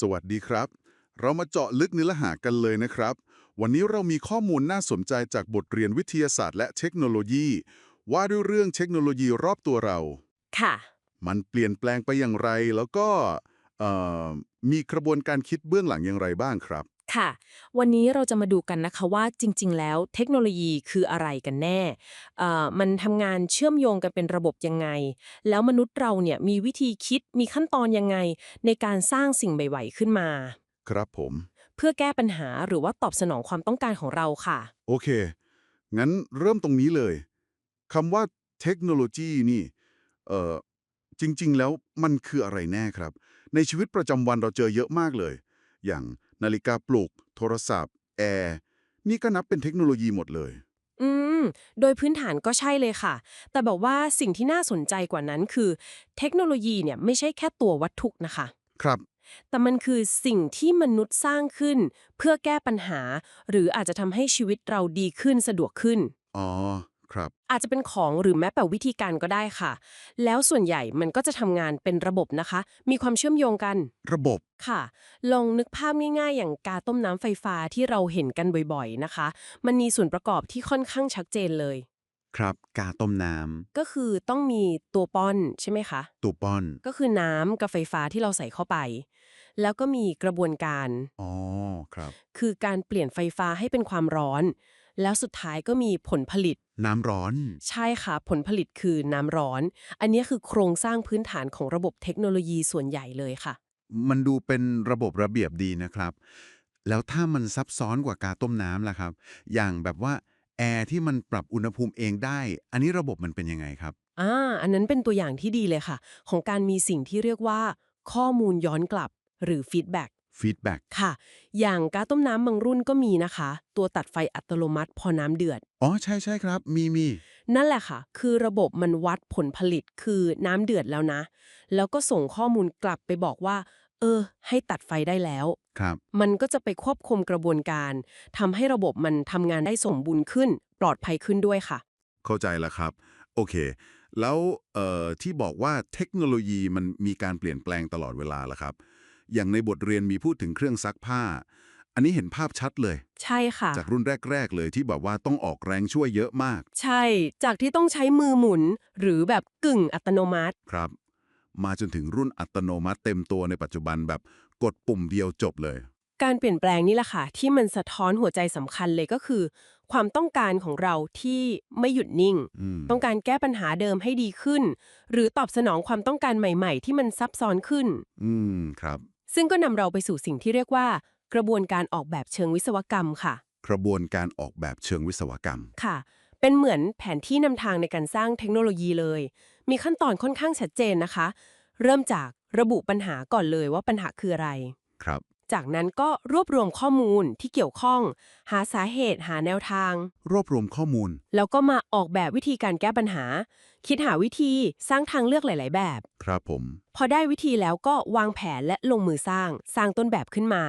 สวัสดีครับ เรามาเจาะลึกเนื้อหากันเลยนะครับ วันนี้เรามีข้อมูลน่าสนใจจากบทเรียนวิทยาศาสตร์และเทคโนโลยี ว่าด้วยเรื่องเทคโนโลยีรอบตัวเรา ค่ะ มันเปลี่ยนแปลงไปอย่างไรแล้วก็เอ่อมีกระบวนการคิดเบื้องหลังอย่างไรบ้างครับ ค่ะ วันนี้เราจะมาดูกันนะคะว่าจริง ๆ แล้วเทคโนโลยีคืออะไรกันแน่เอ่อมันทำงานเชื่อมโยงกันเป็นระบบยังไง แล้วมนุษย์เราเนี่ยมีวิธีคิดมีขั้นตอนยังไง ในการสร้างสิ่งใหม่ๆขึ้นมา ครับผม เพื่อแก้ปัญหาหรือว่าตอบสนองความต้องการของเราค่ะ โอเค งั้นเริ่มตรงนี้เลยคำว่าเทคโนโลยีนี่เอ่อจริง ๆ แล้วมันคืออะไรแน่ครับ ในชีวิตประจำวันเราเจอเยอะมากเลย อย่าง นาฬิกาปลุก โทรศัพท์ แอร์ นี่ก็นับเป็นเทคโนโลยีหมดเลย อืม โดยพื้นฐานก็ใช่เลยค่ะ แต่แบบว่าสิ่งที่น่าสนใจกว่านั้นคือ เทคโนโลยีเนี่ยไม่ใช่แค่ตัววัตถุนะคะ ครับ แต่มันคือสิ่งที่มนุษย์สร้างขึ้น เพื่อแก้ปัญหา หรืออาจจะทำให้ชีวิตเราดีขึ้นสะดวกขึ้น อ๋อ ครับ อาจจะเป็นของหรือแม้แต่วิธีการก็ได้ค่ะ แล้วส่วนใหญ่มันก็จะทำงานเป็นระบบนะคะ มีความเชื่อมโยงกัน ระบบ ค่ะ ลองนึกภาพง่ายๆ อย่างกาต้มน้ำไฟฟ้าที่เราเห็นกันบ่อยๆนะคะ มันมีส่วนประกอบที่ค่อนข้างชัดเจนเลย ครับ กาต้มน้ก็คือต้องมีตัวป้อนใช่ไหมคะำตูป้อน ก็คือน้ำกับไฟฟ้าที่เราใส่เข้าไป แล้วก็มีกระบวนการ อ๋อ ครับ คือการเปลี่ยนไฟฟ้าให้เป็นความร้อน แล้วสุดท้ายก็มีผลผลิต น้ำร้อน ใช่ค่ะ ผลผลิตคือน้ำร้อน อันนี้คือโครงสร้างพื้นฐานของระบบเทคโนโลยีส่วนใหญ่เลยค่ะ มันดูเป็นระบบระเบียบดีนะครับ แล้วถ้ามันซับซ้อนกว่ากาต้มน้ำล่ะครับ อย่างแบบว่าแอร์ที่มันปรับอุณหภูมิเองได้ อันนี้ระบบมันเป็นยังไงครับ อ่า อันนั้นเป็นตัวอย่างที่ดีเลยค่ะ ของการมีสิ่งที่เรียกว่า ข้อมูลย้อนกลับ หรือฟีดแบ็ก ฟีดแบ็กค่ะ อย่างกาต้มน้ำบางรุ่นก็มีนะคะ ตัวตัดไฟอัตโนมัติพอน้ำเดือด อ๋อ ใช่ใช่ครับ มีมี นั่นแหละค่ะ คือระบบมันวัดผลผลิตคือน้ำเดือดแล้วนะ แล้วก็ส่งข้อมูลกลับไปบอกว่า เออ ให้ตัดไฟได้แล้ว ครับ มันก็จะไปควบคุมกระบวนการทำให้ระบบมันทำงานได้สมบูรณ์ขึ้น ปลอดภัยขึ้นด้วยค่ะ เข้าใจแล้วครับ โอเค แล้วเอ่อที่บอกว่าเทคโนโลยีมันมีการเปลี่ยนแปลงตลอดเวลาล่ะครับ อย่างในบทเรียนมีพูดถึงเครื่องซักผ้า อันนี้เห็นภาพชัดเลย ใช่ค่ะ จากรุ่นแรก ๆ เลยที่แบบว่าต้องออกแรงช่วยเยอะมาก ใช่ จากที่ต้องใช้มือหมุน หรือแบบกึ่งอัตโนมัติ ครับ มาจนถึงรุ่นอัตโนมัติเต็มตัวในปัจจุบันแบบกดปุ่มเดียวจบเลย การเปลี่ยนแปลงนี่แหละค่ะ ที่มันสะท้อนหัวใจสำคัญเลยก็คือ ความต้องการของเราที่ไม่หยุดนิ่ง อืม ต้องการแก้ปัญหาเดิมให้ดีขึ้น หรือตอบสนองความต้องการใหม่ ๆ ที่มันซับซ้อนขึ้น อืม ครับ ซึ่งก็นำเราไปสู่สิ่งที่เรียกว่า กระบวนการออกแบบเชิงวิศวกรรมค่ะ กระบวนการออกแบบเชิงวิศวกรรม ค่ะ เป็นเหมือนแผนที่นำทางในการสร้างเทคโนโลยีเลย มีขั้นตอนค่อนข้างชัดเจนนะคะ เริ่มจากระบุปัญหาก่อนเลยว่าปัญหาคืออะไร ครับ จากนั้นก็รวบรวมข้อมูลที่เกี่ยวข้อง หาสาเหตุหาแนวทาง รวบรวมข้อมูล แล้วก็มาออกแบบวิธีการแก้ปัญหา คิดหาวิธีสร้างทางเลือกหลาย ๆ แบบ ครับผม พอได้วิธีแล้วก็วางแผนและลงมือสร้าง สร้างต้นแบบขึ้นมา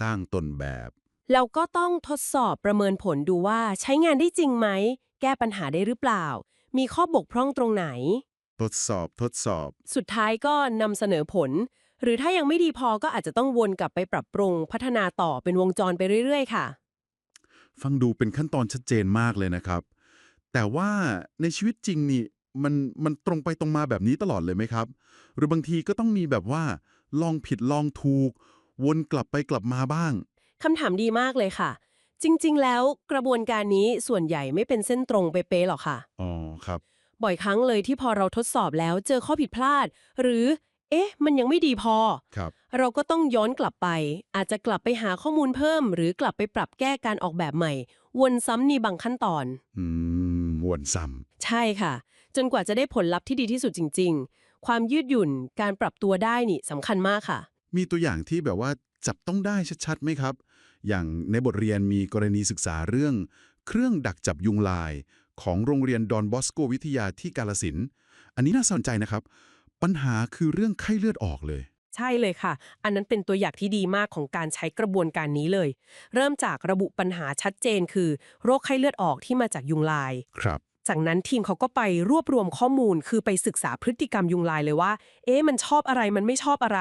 สร้างต้นแบบแล้วก็ต้องทดสอบประเมินผลดูว่าใช้งานได้จริงไหม แก้ปัญหาได้หรือเปล่า มีข้อบกพร่องตรงไหน ทดสอบทดสอบ สุดท้ายก็นำเสนอผล หรือถ้ายังไม่ดีพอก็อาจจะต้องวนกลับไปปรับปรุง พัฒนาต่อเป็นวงจรไปเรื่อย ๆ ค่ะ ฟังดูเป็นขั้นตอนชัดเจนมากเลยนะครับ แต่ว่าในชีวิตจริงนี่มันมันตรงไปตรงมาแบบนี้ตลอดเลยไหมครับ หรือบางทีก็ต้องมีแบบว่า ลองผิดลองถูก วนกลับไปกลับมาบ้างคำถามดีมากเลยค่ะ จริง ๆ แล้วกระบวนการนี้ส่วนใหญ่ไม่เป็นเส้นตรงเป๊ะๆหรอกค่ะ อ๋อครับ บ่อยครั้งเลยที่พอเราทดสอบแล้วเจอข้อผิดพลาด หรือ เอ๊ะ มันยังไม่ดีพอ ครับ เราก็ต้องย้อนกลับไป อาจจะกลับไปหาข้อมูลเพิ่ม หรือกลับไปปรับแก้การออกแบบใหม่ วนซ้ำในบางขั้นตอน อืมวนซ้ใช่ค่ะ จนกว่าจะได้ผลลัพธ์ที่ดีที่สุดจริง ๆ ความยืดหยุ่นการปรับตัวได้นี่สำคัญมากค่ะำมีตัวอย่างที่แบบว่าจับต้องได้ชัดๆไหมครับ อย่างในบทเรียนมีกรณีศึกษาเรื่อง เครื่องดักจับยุงลาย ของโรงเรียนดอนบอสโกวิทยาที่กาลสินธุ์อันนี้น่าสนใจนะครับ ปัญหาคือเรื่องไข้เลือดออกเลย ใช่เลยค่ะ อันนั้นเป็นตัวอย่างที่ดีมากของการใช้กระบวนการนี้เลย เริ่มจากระบุปัญหาชัดเจนคือ โรคไข้เลือดออกที่มาจากยุงลาย ครับ จากนั้นทีมเขาก็ไปรวบรวมข้อมูล คือไปศึกษาพฤติกรรมยุงลายเลยว่า เอ๊ะมันชอบอะไรมันไม่ชอบอะไร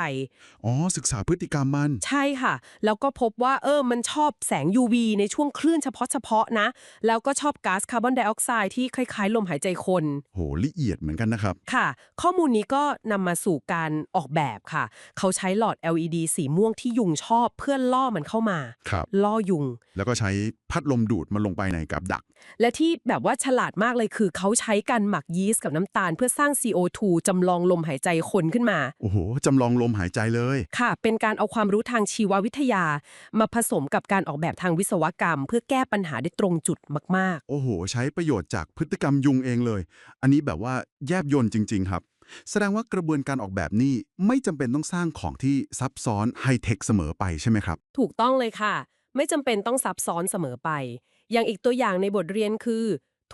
อ๋อ ศึกษาพฤติกรรมมัน ใช่ค่ะ แล้วก็พบว่าเออมันชอบแสง UV ในช่วงคลื่นเฉพาะเฉพาะๆนะ แล้วก็ชอบก๊าซคาร์บอนไดออกไซด์ที่คล้ายๆ ลมหายใจคน โหละเอียดเหมือนกันนะครับ ค่ะ ข้อมูลนี้ก็นำมาสู่การออกแบบค่ะ เขาใช้หลอด LED สีม่วงที่ยุงชอบเพื่อล่อมันเข้ามา ครับ ล่อยุง แล้วก็ใช้พัดลมดูดมันลงไปในกับดัก และที่แบบว่าฉลาดมากเลยคือเขาใช้การหมักยีสต์กับน้ำตาล เพื่อสร้าง CO2 จำลองลมหายใจคนขึ้นมา โอ้โหจำลองลมหายใจเลย ค่ะ เป็นการเอาความรู้ทางชีววิทยา มาผสมกับการออกแบบทางวิศวกรรม เพื่อแก้ปัญหาได้ตรงจุดมาก โอ้โห ใช้ประโยชน์จากพฤติกรรมยุงเองเลย อันนี้แบบว่าแยบยนต์จริง ๆ ครับ แสดงว่ากระบวนการออกแบบนี้ไม่จำเป็นต้องสร้างของที่ซับซ้อนไฮเทคเสมอไปใช่ไหมครับ ๆ ถูกต้องเลยค่ะ ไม่จำเป็นต้องซับซ้อนเสมอไป อย่างอีกตัวอย่างในบทเรียนคือ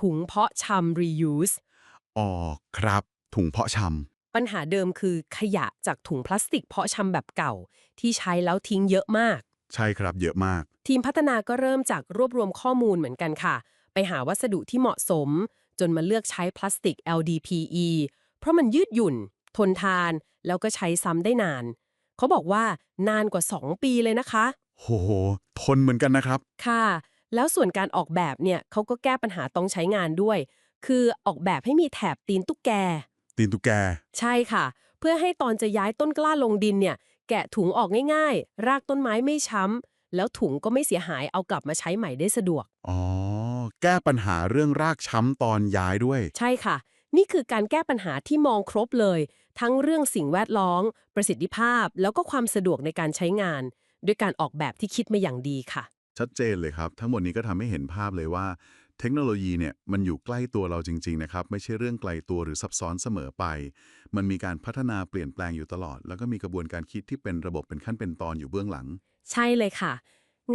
ถุงเพาะชำ reuse อ๋อครับ ถุงเพาะชปัญหาเดิมคือขยะจากถุงพลาสติกเพาะชำแบบเก่า ที่ใช้แล้วทิ้งเยอะมากำใช่ครับเยอะมาก ทีมพัฒนาก็เริ่มจากรวบรวมข้อมูลเหมือนกันค่ะ ไปหาวัสดุที่เหมาะสม จนมาเลือกใช้พลาสติก LDPE เพราะมันยืดหยุ่น ทนทาน แล้วก็ใช้ซ้ำได้นาน เขาบอกว่านานกว่า 2 ปีเลยนะคะ โห ทนเหมือนกันนะครับ ค่ะ แล้วส่วนการออกแบบเนี่ยเขาก็แก้ปัญหาต้องใช้งานด้วย คือออกแบบให้มีแถบตีนตุ๊กแก ตีนตุกแก ใช่ค่ะ เพื่อให้ตอนจะย้ายต้นกล้าลงดินเนี่ย แกะถุงออกง่าย ๆ รากต้นไม้ไม่ช้ำ แล้วถุงก็ไม่เสียหายเอากลับมาใช้ใหม่ได้สะดวก อ๋อ แก้ปัญหาเรื่องรากช้ำตอนย้ายด้วย ใช่ค่ะ นี่คือการแก้ปัญหาที่มองครบเลย ทั้งเรื่องสิ่งแวดล้อม ประสิทธิภาพ แล้วก็ความสะดวกในการใช้งาน ด้วยการออกแบบที่คิดมาอย่างดีค่ะ ชัดเจนเลยครับ ทั้งหมดนี้ก็ทำให้เห็นภาพเลยว่า เทคโนโลยีเนี่ยมันอยู่ใกล้ตัวเราจริง ๆ นะครับ ไม่ใช่เรื่องไกลตัวหรือซับซ้อนเสมอไป มันมีการพัฒนาเปลี่ยนแปลงอยู่ตลอด แล้วก็มีกระบวนการคิดที่เป็นระบบเป็นขั้นเป็นตอนอยู่เบื้องหลัง ใช่เลยค่ะ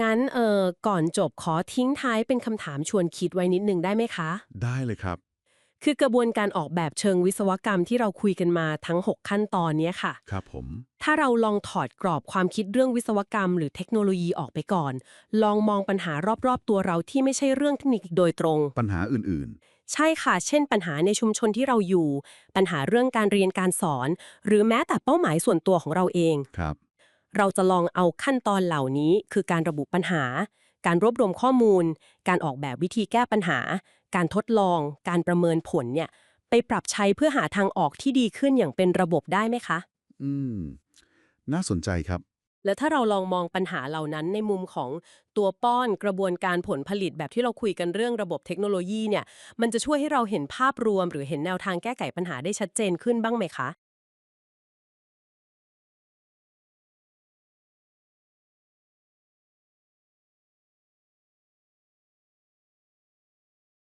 งั้นเอ่อก่อนจบขอทิ้งท้ายเป็นคำถามชวนคิดไว้นิดนึงได้ไหมคะ ได้เลยครับ คือกระบวนการออกแบบเชิงวิศวกรรมที่เราคุยกันมาทั้ง 6 ขั้นตอนเนี้ยค่ะ ครับผม ถ้าเราลองถอดกรอบความคิดเรื่องวิศวกรรม หรือเทคโนโลยีออกไปก่อน ลองมองปัญหารอบๆ ตัวเราที่ไม่ใช่เรื่องเทคนิคโดยตรง ปัญหาอื่นใช่ค่ะ เช่นปัญหาในชุมชนที่เราอยู่ ปัญหาเรื่องการเรียนการสอน หรือแม้แต่เป้าหมายส่วนตัวของเราเอง ๆ ครับ เราจะลองเอาขั้นตอนเหล่านี้คือการระบุปัญหา การรวบรวมข้อมูล การออกแบบวิธีแก้ปัญหา การทดลอง การประเมินผลเนี่ย ไปปรับใช้เพื่อหาทางออกที่ดีขึ้นอย่างเป็นระบบได้ไหมคะ อืม น่าสนใจครับ แล้วถ้าเราลองมองปัญหาเหล่านั้นในมุมของตัวป้อนกระบวนการผลผลิตแบบที่เราคุยกันเรื่องระบบเทคโนโลยีเนี่ย มันจะช่วยให้เราเห็นภาพรวม หรือเห็นแนวทางแก้ไขปัญหาได้ชัดเจนขึ้นบ้างไหมคะ